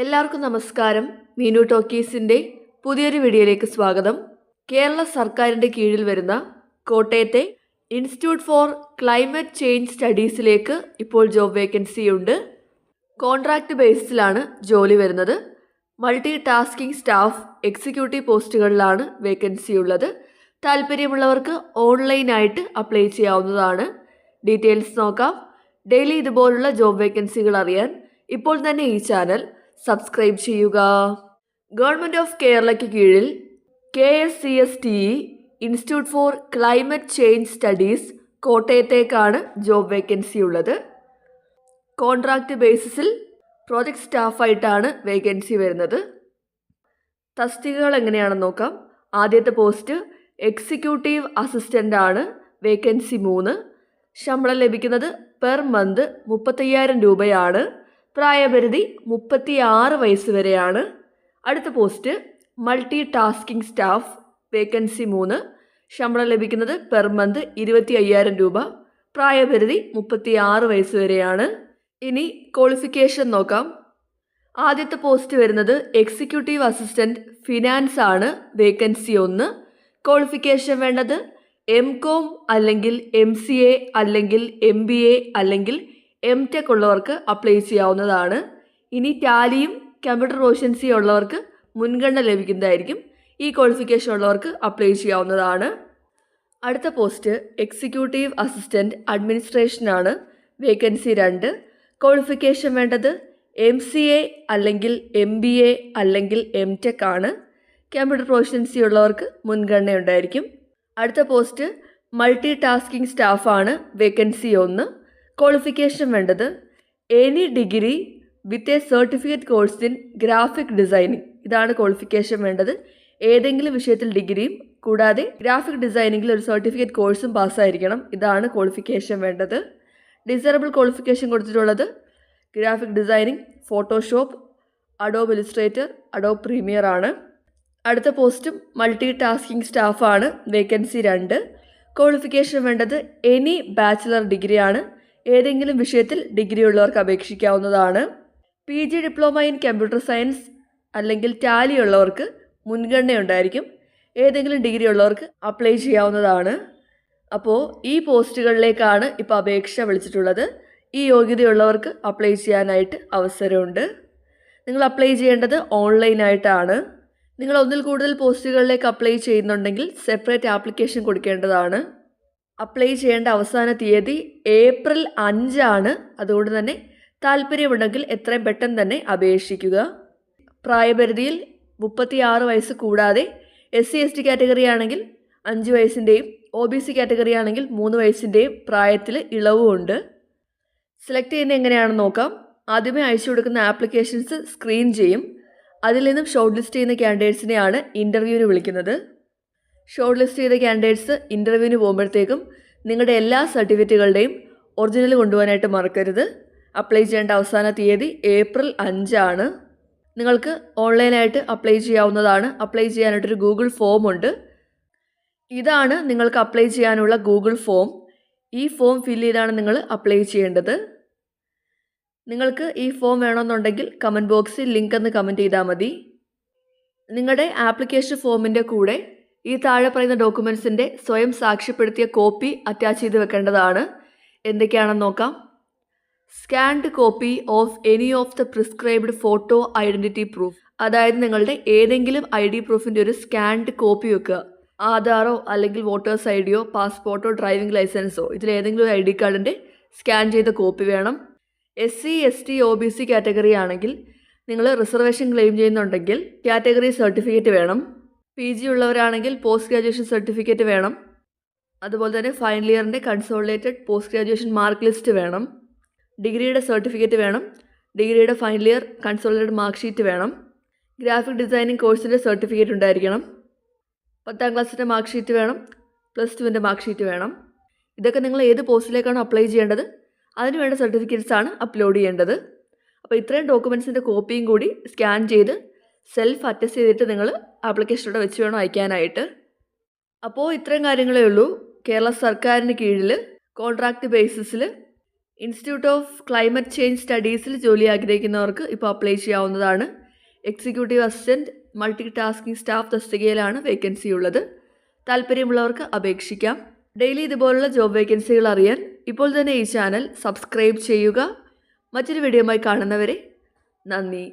എല്ലാവർക്കും നമസ്കാരം. മീനു ടോക്കീസിന്റെ പുതിയൊരു വീഡിയോയിലേക്ക് സ്വാഗതം. കേരള സർക്കാരിന്റെ കീഴിൽ വരുന്ന കോട്ടയത്തെ ഇൻസ്റ്റിറ്റ്യൂട്ട് ഫോർ ക്ലൈമറ്റ് ചേഞ്ച് സ്റ്റഡീസിലേക്ക് ഇപ്പോൾ ജോബ് വേക്കൻസി ഉണ്ട്. കോൺട്രാക്റ്റ് ബേസിസിലാണ് ജോലി വരുന്നത്. മൾട്ടി ടാസ്കിംഗ് സ്റ്റാഫ് എക്സിക്യൂട്ടീവ് പോസ്റ്റുകളിലാണ് വേക്കൻസി ഉള്ളത്. താല്പര്യമുള്ളവർക്ക് ഓൺലൈനായിട്ട് അപ്ലൈ ചെയ്യാവുന്നതാണ്. ഡീറ്റെയിൽസ് നോക്കാം. ഡെയിലി ഇതുപോലുള്ള ജോബ് വേക്കൻസികൾ അറിയാൻ ഇപ്പോൾ തന്നെ ഈ ചാനൽ സബ്സ്ക്രൈബ് ചെയ്യുക. ഗവൺമെന്റ് ഓഫ് കേരളയ്ക്ക് കീഴിൽ K S C S T institute for climate change studies കോട്ടയത്തേക്കാണ് job vacancy ഉള്ളത്. കോൺട്രാക്റ്റ് ബേസിസിൽ പ്രോജക്റ്റ് സ്റ്റാഫായിട്ടാണ് വേക്കൻസി വരുന്നത്. തസ്തികകൾ എങ്ങനെയാണെന്ന് നോക്കാം. ആദ്യത്തെ പോസ്റ്റ് എക്സിക്യൂട്ടീവ് അസിസ്റ്റന്റ് ആണ് വേക്കൻസി മൂന്ന്. ശമ്പളം ലഭിക്കുന്നത് പെർ മന്ത് മുപ്പത്തയ്യായിരം രൂപയാണ്. പ്രായപരിധി മുപ്പത്തി ആറ് വയസ്സ് വരെയാണ്. അടുത്ത post multi tasking staff vacancy മൂന്ന്. ശമ്പളം ലഭിക്കുന്നത് പെർ മന്ത് ഇരുപത്തി അയ്യായിരം രൂപ. പ്രായപരിധി മുപ്പത്തി ആറ് വയസ്സ് വരെയാണ്. ഇനി ക്വാളിഫിക്കേഷൻ നോക്കാം. ആദ്യത്തെ പോസ്റ്റ് വരുന്നത് എക്സിക്യൂട്ടീവ് അസിസ്റ്റന്റ് ഫിനാൻസ് ആണ്. വേക്കൻസി ഒന്ന്. ക്വാളിഫിക്കേഷൻ വേണ്ടത് എം കോം അല്ലെങ്കിൽ എം സി എ അല്ലെങ്കിൽ എം ബി എ അല്ലെങ്കിൽ എം ടെക് ഉള്ളവർക്ക് അപ്ലൈ ചെയ്യാവുന്നതാണ്. ഇനി ടാലിയും കമ്പ്യൂട്ടർ പ്രൊഫഷൻസി ഉള്ളവർക്ക് മുൻഗണന ലഭിക്കുന്നതായിരിക്കും. ഈ ക്വാളിഫിക്കേഷൻ ഉള്ളവർക്ക് അപ്ലൈ ചെയ്യാവുന്നതാണ്. അടുത്ത പോസ്റ്റ് എക്സിക്യൂട്ടീവ് അസിസ്റ്റന്റ് അഡ്മിനിസ്ട്രേഷനാണ് വേക്കൻസി രണ്ട്. ക്വാളിഫിക്കേഷൻ വേണ്ടത് എം സി എ അല്ലെങ്കിൽ എം ബി എ അല്ലെങ്കിൽ എം ടെക് ആണ്. കമ്പ്യൂട്ടർ പ്രൊഫഷൻസി ഉള്ളവർക്ക് മുൻഗണന ഉണ്ടായിരിക്കും. അടുത്ത പോസ്റ്റ് മൾട്ടി ടാസ്കിംഗ് സ്റ്റാഫാണ് വേക്കൻസി ഒന്ന്. ക്വാളിഫിക്കേഷൻ വേണ്ടത് any degree with a certificate course in graphic designing ഇതാണ് ക്വാളിഫിക്കേഷൻ വേണ്ടത്. ഏതെങ്കിലും വിഷയത്തിൽ ഡിഗ്രിയും കൂടാതെ ഗ്രാഫിക് ഡിസൈനിങ്ങിൽ ഒരു സർട്ടിഫിക്കറ്റ് കോഴ്സും പാസ്സായിരിക്കണം ഇതാണ് ക്വാളിഫിക്കേഷൻ വേണ്ടത്. ഡിസറബിൾ ക്വാളിഫിക്കേഷൻ കൊടുത്തിട്ടുള്ളത് graphic designing photoshop adobe illustrator adobe premiere ആണ്. അടുത്ത പോസ്റ്റും മൾട്ടി ടാസ്കിംഗ് സ്റ്റാഫാണ് വേക്കൻസി രണ്ട്. ക്വാളിഫിക്കേഷൻ വേണ്ടത് എനി ബാച്ചിലർ ഡിഗ്രിയാണ് ഏതെങ്കിലും വിഷയത്തിൽ ഡിഗ്രി ഉള്ളവർക്ക് അപേക്ഷിക്കാവുന്നതാണ്. P G diploma in computer science അല്ലെങ്കിൽ ടാലി ഉള്ളവർക്ക് മുൻഗണന ഉണ്ടായിരിക്കും ഏതെങ്കിലും ഡിഗ്രി ഉള്ളവർക്ക് അപ്ലൈ ചെയ്യാവുന്നതാണ്. അപ്പോൾ ഈ പോസ്റ്റുകളിലേക്കാണ് ഇപ്പോൾ അപേക്ഷ വിളിച്ചിട്ടുള്ളത്. ഈ യോഗ്യതയുള്ളവർക്ക് അപ്ലൈ ചെയ്യാനായിട്ട് അവസരമുണ്ട്. നിങ്ങൾ അപ്ലൈ ചെയ്യേണ്ടത് ഓൺലൈനായിട്ടാണ് നിങ്ങൾ ഒന്നിൽ കൂടുതൽ പോസ്റ്റുകളിലേക്ക് അപ്ലൈ ചെയ്യുന്നുണ്ടെങ്കിൽ സെപ്പറേറ്റ് ആപ്ലിക്കേഷൻ കൊടുക്കേണ്ടതാണ്. അപ്ലൈ ചെയ്യേണ്ട അവസാന തീയതി ഏപ്രിൽ അഞ്ചാണ്. അതുകൊണ്ട് തന്നെ താല്പര്യമുണ്ടെങ്കിൽ എത്രയും പെട്ടെന്ന് തന്നെ അപേക്ഷിക്കുക. പ്രായപരിധിയിൽ മുപ്പത്തി ആറ് വയസ്സ് കൂടാതെ S C S T category ആണെങ്കിൽ അഞ്ച് വയസ്സിന്റെയും ഒ ബി സി കാറ്റഗറി ആണെങ്കിൽ മൂന്ന് വയസ്സിന്റെയും പ്രായത്തിൽ ഇളവുമുണ്ട് സെലക്ട് ചെയ്യുന്നത് എങ്ങനെയാണെന്ന് നോക്കാം. ആദ്യമേ അയച്ചു കൊടുക്കുന്ന ആപ്ലിക്കേഷൻസ് സ്ക്രീൻ ചെയ്യും. അതിൽ നിന്നും ഷോർട്ട് ലിസ്റ്റ് ചെയ്യുന്ന ക്യാൻഡിഡേറ്റ്സിനെയാണ് ഇന്റർവ്യൂവിന് വിളിക്കുന്നത്. ഷോർട്ട് ലിസ്റ്റ് ചെയ്ത ക്യാൻഡിഡേറ്റ്സ് ഇന്റർവ്യൂവിന് പോകുമ്പോഴത്തേക്കും നിങ്ങളുടെ എല്ലാ സർട്ടിഫിക്കറ്റുകളുടെയും ഒറിജിനൽ കൊണ്ടുപോകാനായിട്ട് മറക്കരുത്. അപ്ലൈ ചെയ്യേണ്ട അവസാന തീയതി ഏപ്രിൽ അഞ്ചാണ്. നിങ്ങൾക്ക് ഓൺലൈനായിട്ട് അപ്ലൈ ചെയ്യാവുന്നതാണ്. അപ്ലൈ ചെയ്യാനായിട്ടൊരു ഗൂഗിൾ ഫോം ഉണ്ട്. ഇതാണ് നിങ്ങൾക്ക് അപ്ലൈ ചെയ്യാനുള്ള ഗൂഗിൾ ഫോം ഈ ഫോം ഫില്ല് ചെയ്താണ് നിങ്ങൾ അപ്ലൈ ചെയ്യേണ്ടത്. നിങ്ങൾക്ക് ഈ ഫോം വേണമെന്നുണ്ടെങ്കിൽ കമന്റ് ബോക്സിൽ ലിങ്ക് എന്ന് കമന്റ് ചെയ്താൽ മതി. നിങ്ങളുടെ ആപ്ലിക്കേഷൻ ഫോമിന്റെ കൂടെ ഈ താഴെ പറയുന്ന ഡോക്യുമെൻസിന്റെ സ്വയം സാക്ഷ്യപ്പെടുത്തിയ കോപ്പി അറ്റാച്ച് ചെയ്ത് വെക്കേണ്ടതാണ്. എന്തൊക്കെയാണെന്ന് നോക്കാം. Scanned copy of any of the prescribed photo identity proof. അതായത് നിങ്ങളുടെ ഏതെങ്കിലും ഐ ഡി പ്രൂഫിന്റെ ഒരു സ്കാൻഡ് കോപ്പി വെക്കുക. ആധാറോ അല്ലെങ്കിൽ വോട്ടേഴ്സ് ഐ ഡിയോ പാസ്പോർട്ടോ ഡ്രൈവിംഗ് ലൈസൻസോ ഇതിൽ ഏതെങ്കിലും ഒരു ഐ ഡി കാർഡിന്റെ സ്കാൻ ചെയ്ത കോപ്പി വേണം. S C S T O B C category ആണെങ്കിൽ നിങ്ങൾ റിസർവേഷൻ ക്ലെയിം ചെയ്യുന്നുണ്ടെങ്കിൽ കാറ്റഗറി സർട്ടിഫിക്കറ്റ് വേണം. പി ജി ഉള്ളവരാണെങ്കിൽ പോസ്റ്റ് ഗ്രാജുവേഷൻ സർട്ടിഫിക്കറ്റ് വേണം. അതുപോലെ തന്നെ final ഇയറിന്റെ consolidated post graduation mark list വേണം. ഡിഗ്രിയുടെ സർട്ടിഫിക്കറ്റ് വേണം. ഡിഗ്രിയുടെ final year consolidated mark sheet വേണം. ഗ്രാഫിക് ഡിസൈനിങ് കോഴ്സിന്റെ സർട്ടിഫിക്കറ്റ് ഉണ്ടായിരിക്കണം. പത്താം ക്ലാസ്സിന്റെ മാർക്ക് ഷീറ്റ് വേണം. പ്ലസ് ടുവിന്റെ മാർക്ക് ഷീറ്റ് വേണം. ഇതൊക്കെ നിങ്ങൾ ഏത് പോസ്റ്റിലേക്കാണ് അപ്ലൈ ചെയ്യേണ്ടത്? അതിന് വേണ്ട സർട്ടിഫിക്കറ്റ്സ് ആണ് അപ്ലോഡ് ചെയ്യേണ്ടത്. അപ്പോൾ ഇത്രയും ഡോക്യുമെൻസിന്റെ കോപ്പിയും കൂടി സ്കാൻ ചെയ്ത് സെൽഫ് അറ്റസ്റ്റ് ചെയ്തിട്ട് നിങ്ങൾ ആപ്ലിക്കേഷനോടെ വെച്ച് വേണം അയക്കാനായിട്ട്. അപ്പോൾ ഇത്രയും കാര്യങ്ങളേ ഉള്ളൂ. കേരള സർക്കാരിന് കീഴിൽ കോൺട്രാക്റ്റ് ബേസിസിൽ ഇൻസ്റ്റിറ്റ്യൂട്ട് ഓഫ് ക്ലൈമറ്റ് ചേഞ്ച് സ്റ്റഡീസിൽ ജോലി ആഗ്രഹിക്കുന്നവർക്ക് ഇപ്പോൾ അപ്ലൈ ചെയ്യാവുന്നതാണ്. Executive assistant multi tasking staff തസ്തികയിലാണ് vacancy ഉള്ളത്. താല്പര്യമുള്ളവർക്ക് അപേക്ഷിക്കാം. ഡെയിലി ഇതുപോലുള്ള ജോബ് വേക്കൻസികൾ അറിയാൻ ഇപ്പോൾ തന്നെ ഈ ചാനൽ സബ്സ്ക്രൈബ് ചെയ്യുക. മറ്റൊരു വീഡിയോയുമായി കാണുന്നവരെ നന്ദി.